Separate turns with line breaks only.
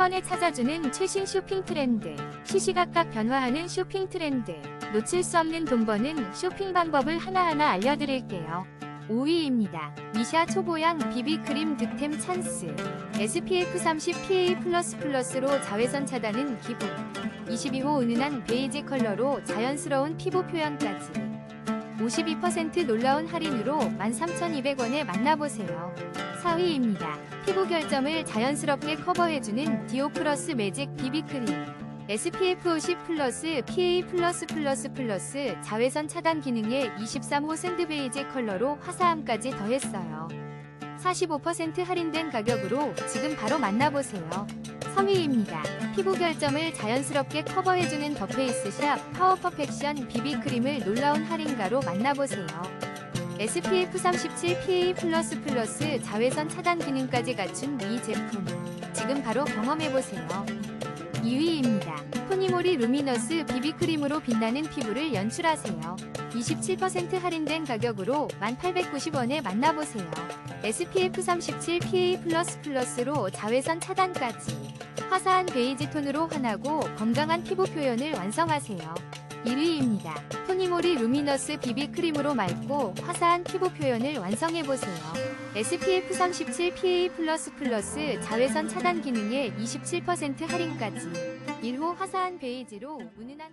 번에 찾아주는 최신 쇼핑 트렌드. 시시각각 변화하는 쇼핑 트렌드. 놓칠 수 없는 돈 버는 쇼핑 방법을 하나하나 알려드릴게요. 5위입니다. 미샤 초보양 비비크림 득템 찬스. SPF 30 PA++로 자외선 차단은 기본. 22호 은은한 베이지 컬러로 자연스러운 피부 표현까지. 52% 놀라운 할인으로 13,200원에 만나보세요. 4위입니다. 피부 결점을 자연스럽게 커버해주는 디오 플러스 매직 비비크림. SPF 50 플러스 PA 플러스 자외선 차단 기능에 23호 샌드 베이지 컬러로 화사함까지 더했어요. 45% 할인된 가격으로 지금 바로 만나보세요. 3위입니다. 피부 결점을 자연스럽게 커버해주는 더페이스샵 파워 퍼펙션 비비크림을 놀라운 할인가로 만나보세요. SPF 37 PA++ 자외선 차단 기능까지 갖춘 이 제품. 지금 바로 경험해보세요. 2위입니다. 토니모리 루미너스 비비크림으로 빛나는 피부를 연출하세요. 27% 할인된 가격으로 1,890원에 만나보세요. SPF 37 PA++로 자외선 차단까지. 화사한 베이지 톤으로 환하고 건강한 피부 표현을 완성하세요. 1위입니다. 토니모리 루미너스 비비크림으로 맑고 화사한 피부 표현을 완성해보세요. SPF 37 PA++ 자외선 차단 기능에 27% 할인까지. 1호 화사한 베이지로 은은한